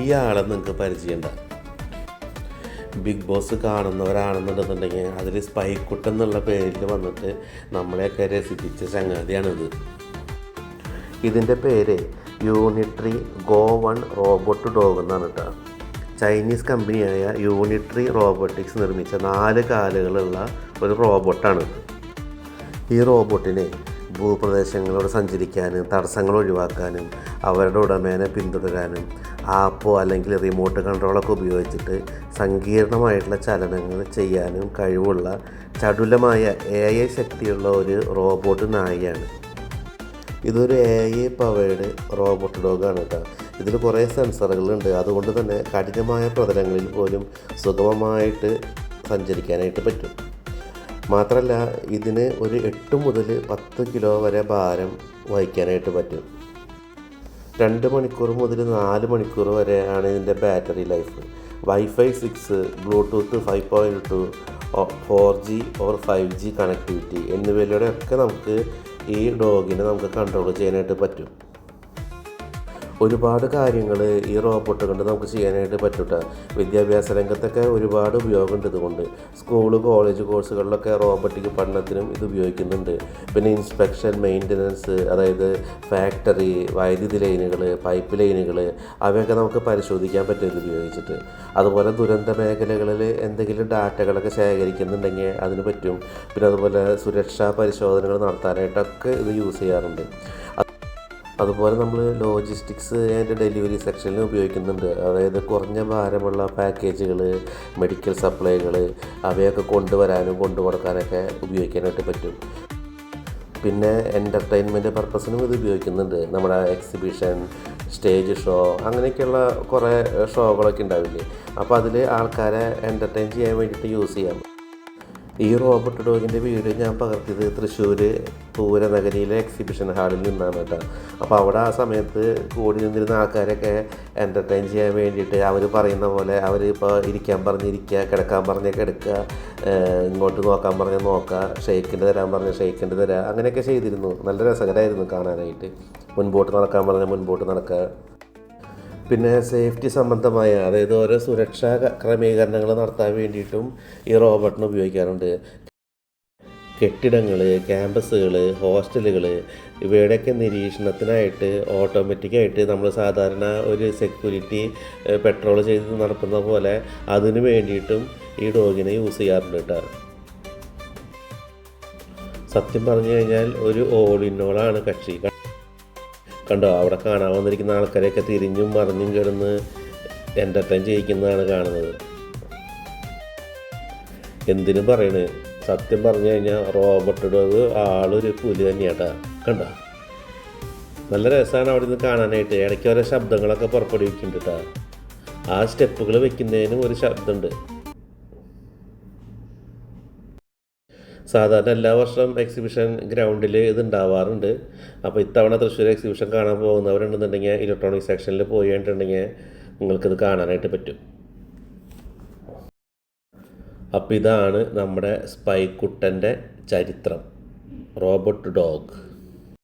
ആളെ നിങ്ങൾക്ക് പരിചയമുണ്ട. Big boss കാണുന്നവരാണെന്നുണ്ടെന്നുണ്ടെങ്കിൽ അതിൽ സ്പൈക്കുട്ട് എന്നുള്ള പേരിൽ വന്നിട്ട് നമ്മളെയൊക്കെ രസിപ്പിച്ച ചങ്ങാതിയാണിത് ഇതിന്റെ പേര് Unitree go one robot dog എന്നാണ് കേട്ടോ. ചൈനീസ് കമ്പനിയായ യൂണിട്രി റോബോട്ടിക്സ് നിർമ്മിച്ച നാല് കാലുകളുള്ള ഒരു റോബോട്ടാണ് ഈ റോബോട്ടിനെ ഭൂപ്രദേശങ്ങളോട് സഞ്ചരിക്കാനും തടസ്സങ്ങൾ ഒഴിവാക്കാനും അവരുടെ ഉടമേനെ പിന്തുടരാനും ആപ്പോ അല്ലെങ്കിൽ റിമോട്ട് കൺട്രോളൊക്കെ ഉപയോഗിച്ചിട്ട് സങ്കീർണമായിട്ടുള്ള ചലനങ്ങൾ ചെയ്യാനും കഴിവുള്ള ചടുലമായ എ ഐ ശക്തിയുള്ള ഒരു റോബോട്ട് നായയാണ്. ഇതൊരു എ ഐ പവേഡ് റോബോട്ട് ഡോഗാണ് കേട്ടോ ഇതിൽ കുറേ സെൻസറുകളുണ്ട് അതുകൊണ്ട് തന്നെ കഠിനമായ പ്രതലങ്ങളിൽ പോലും സുഗമമായിട്ട് സഞ്ചരിക്കാനായിട്ട് പറ്റും. മാത്രമല്ല ഇതിന് ഒരു എട്ട് മുതൽ പത്ത് കിലോ വരെ ഭാരം വഹിക്കാനായിട്ട് പറ്റും. രണ്ട് മണിക്കൂർ മുതൽ നാല് മണിക്കൂർ വരെയാണ് ഇതിന്റെ battery life. Wifi six Bluetooth five point two four G or five G connectivity എന്നിവയിലൂടെയൊക്കെ നമുക്ക് ഈ ഡോഗിനെ നമുക്ക് കൺട്രോൾ ചെയ്യാനായിട്ട് പറ്റും. ഒരുപാട് കാര്യങ്ങൾ ഈ റോബോട്ട് കൊണ്ട് നമുക്ക് ചെയ്യാനായിട്ട് പറ്റൂട്ട. വിദ്യാഭ്യാസ രംഗത്തൊക്കെ ഒരുപാട് ഉപയോഗമുണ്ട് ഇതുകൊണ്ട്. സ്കൂൾ കോളേജ് കോഴ്സുകളിലൊക്കെ റോബോട്ടിക് പഠനത്തിനും ഇത് ഉപയോഗിക്കുന്നുണ്ട്. പിന്നെ ഇൻസ്പെക്ഷൻ മെയിന്റനൻസ് അതായത് ഫാക്ടറി വൈദ്യുതി ലൈനുകൾ പൈപ്പ് ലൈനുകൾ അവയൊക്കെ നമുക്ക് പരിശോധിക്കാൻ പറ്റും ഇത് ഉപയോഗിച്ചിട്ട്. അതുപോലെ ദുരന്ത മേഖലകളിൽ എന്തെങ്കിലും ഡാറ്റകളൊക്കെ ശേഖരിക്കുന്നുണ്ടെങ്കിൽ അതിന് പറ്റും. പിന്നെ അതുപോലെ സുരക്ഷാ പരിശോധനകൾ നടത്താനായിട്ടൊക്കെ ഇത് യൂസ് ചെയ്യാറുണ്ട്. അതുപോലെ നമ്മൾ ലോജിസ്റ്റിക്സ് ആൻഡ് ഡെലിവറി സെക്ഷനിൽ ഉപയോഗിക്കുന്നുണ്ട്. അതായത് കുറഞ്ഞ ഭാരമുള്ള പാക്കേജുകൾ മെഡിക്കൽ സപ്ലൈകൾ അവയൊക്കെ കൊണ്ടുവരാനും കൊണ്ടുകൊടുക്കാനൊക്കെ ഉപയോഗിക്കാനായിട്ട് പറ്റും. പിന്നെ എന്റർടൈൻമെന്റ് പർപ്പസിനും ഇത് ഉപയോഗിക്കുന്നുണ്ട്. നമ്മുടെ എക്സിബിഷൻ സ്റ്റേജ് ഷോ അങ്ങനെയൊക്കെയുള്ള കുറേ ഷോകളൊക്കെ ഉണ്ടാവില്ലേ? അപ്പോൾ അതിൽ ആൾക്കാരെ എന്റർടൈൻ ചെയ്യാൻ വേണ്ടിയിട്ട് യൂസ് ചെയ്യാം. ഈ റോബർട്ട് ഡോഗിന്റെ വീഡിയോ ഞാൻ പകർത്തിയത് തൃശ്ശൂർ പൂരനഗരിയിലെ എക്സിബിഷൻ ഹാളിൽ നിന്നാണ് കേട്ടോ. അപ്പോൾ അവിടെ ആ സമയത്ത് കൂടി നിന്നിരുന്ന ആൾക്കാരൊക്കെ എന്റർടൈൻ ചെയ്യാൻ വേണ്ടിയിട്ട് അവർ പറയുന്ന പോലെ അവർ ഇപ്പോൾ ഇരിക്കാൻ പറഞ്ഞിരിക്കുക കിടക്കാൻ പറഞ്ഞ കിടക്കുക ഇങ്ങോട്ട് നോക്കാൻ പറഞ്ഞ നോക്കുക ഷെയ്ക്കിന്റെ തരാൻ പറഞ്ഞ ഷെയ്ക്കിന്റെ തരാം അങ്ങനെയൊക്കെ ചെയ്തിരുന്നു. നല്ല രസകരമായിരുന്നു കാണാനായിട്ട്. മുൻപോട്ട് നടക്കാൻ പറഞ്ഞ മുൻപോട്ട് നടക്കുക. പിന്നെ സേഫ്റ്റി സംബന്ധമായ അതായത് ഓരോ സുരക്ഷാ ക്രമീകരണങ്ങൾ നടത്താൻ വേണ്ടിയിട്ടും ഈ റോബോട്ടിനെ ഉപയോഗിക്കാറുണ്ട്. കെട്ടിടങ്ങൾ ക്യാമ്പസുകൾ ഹോസ്റ്റലുകൾ ഇവയുടെയൊക്കെ നിരീക്ഷണത്തിനായിട്ട് ഓട്ടോമാറ്റിക്കായിട്ട് നമ്മൾ സാധാരണ ഒരു സെക്യൂരിറ്റി പെട്രോൾ ചെയ്ത് നടക്കുന്ന പോലെ അതിനു വേണ്ടിയിട്ടും ഈ ഡോഗിനെ യൂസ് ചെയ്യാറുണ്ട് കേട്ടോ. സത്യം പറഞ്ഞു കഴിഞ്ഞാൽ ഒരു ഓളിനോളാണ് കക്ഷി. കണ്ടോ അവിടെ കാണാൻ വന്നിരിക്കുന്ന ആൾക്കാരെയൊക്കെ തിരിഞ്ഞും മറിഞ്ഞും കിടന്ന് എന്റർടൈൻ ചെയ്യിക്കുന്നതാണ് കാണുന്നത്. എന്തിനും പറയണേ സത്യം പറഞ്ഞു കഴിഞ്ഞാൽ റോബർട്ട് ഡോഗ് ആളൊരു പുലി തന്നെയാട്ടാ കണ്ട? നല്ല രസമാണ് അവിടെ നിന്ന് കാണാനായിട്ട് ഇടയ്ക്ക് ഓരോ ശബ്ദങ്ങളൊക്കെ പുറപ്പെടുവിക്കുന്നുണ്ട് കേട്ടോ ആ സ്റ്റെപ്പുകൾ വെക്കുന്നതിനും ഒരു ശബ്ദമുണ്ട്. സാധാരണ എല്ലാ വർഷവും എക്സിബിഷൻ ഗ്രൗണ്ടിൽ ഇത് ഉണ്ടാവാറുണ്ട് അപ്പോൾ ഇത്തവണ തൃശ്ശൂർ എക്സിബിഷൻ കാണാൻ പോകുന്നവരുണ്ടെന്നുണ്ടെങ്കിൽ ഇലക്ട്രോണിക് സെക്ഷനിൽ പോയിട്ടുണ്ടെങ്കിൽ നിങ്ങൾക്കിത് കാണാനായിട്ട് പറ്റും. അപ്പോൾ ഇതാണ് നമ്മുടെ സ്പൈക്കുട്ടന്റെ ചരിത്രം. Robot dog.